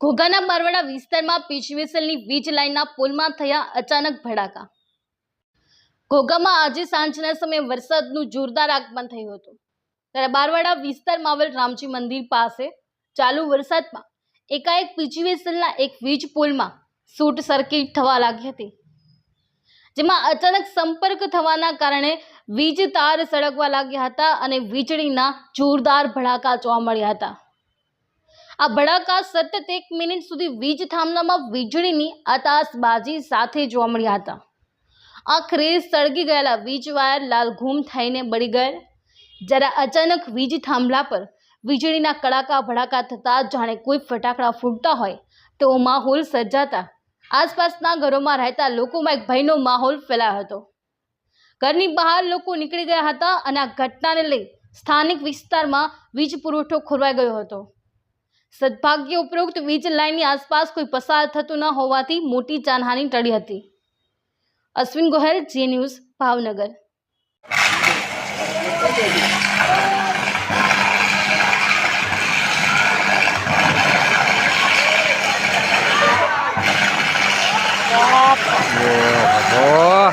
ઘોઘાના બારવાડા વિસ્તારમાં પીચવીસલની વીજ લાઇનના પુલમાં થયા અચાનક ભડાકા. ઘોઘામાં આજે સાંજના સમયે વરસાદનું જોરદાર આગમન થયું હતું. ત્યારે બારવાડા વિસ્તારમાં આવેલ રામજી મંદિર પાસે ચાલુ વરસાદમાં એકાએક પીચવીસલના એક વીજ પુલમાં શોર્ટ સર્કિટ થવા લાગી હતી. જેમાં અચાનક સંપર્ક થવાના કારણે વીજ તાર સળગવા લાગ્યા હતા અને વીજળીના જોરદાર ભડાકા જોવા મળ્યા હતા. આ ભડાકા સતત એક મિનિટ સુધી વીજ થાંભલામાં વીજળીની આતાશબાજી સાથે જોવા મળ્યા હતા. આખરે સળગી ગયેલા વીજ વાયર લાલઘૂમ થઈને બળી ગયેલ. જ્યારે અચાનક વીજ થાંભલા પર વીજળીના કડાકા ભડાકા થતાં જાણે કોઈ ફટાકડા ફૂટતા હોય તેવો માહોલ સર્જાતા આસપાસના ઘરોમાં રહેતા લોકોમાં એક ભયનો માહોલ ફેલાયો હતો. ઘરની બહાર લોકો નીકળી ગયા હતા અને આ ઘટનાને લઈ સ્થાનિક વિસ્તારમાં વીજ પુરવઠો ખોરવાઈ ગયો હતો. સદભાગ્ય ઉપરોક્ત વીજ લાઇનની આસપાસ કોઈ પસાર થતું ન હોવાથી મોટી જાનહાની ટળી હતી. અશ્વિન ગોહેલ, જી ન્યૂઝ, ભાવનગર. ઓહો.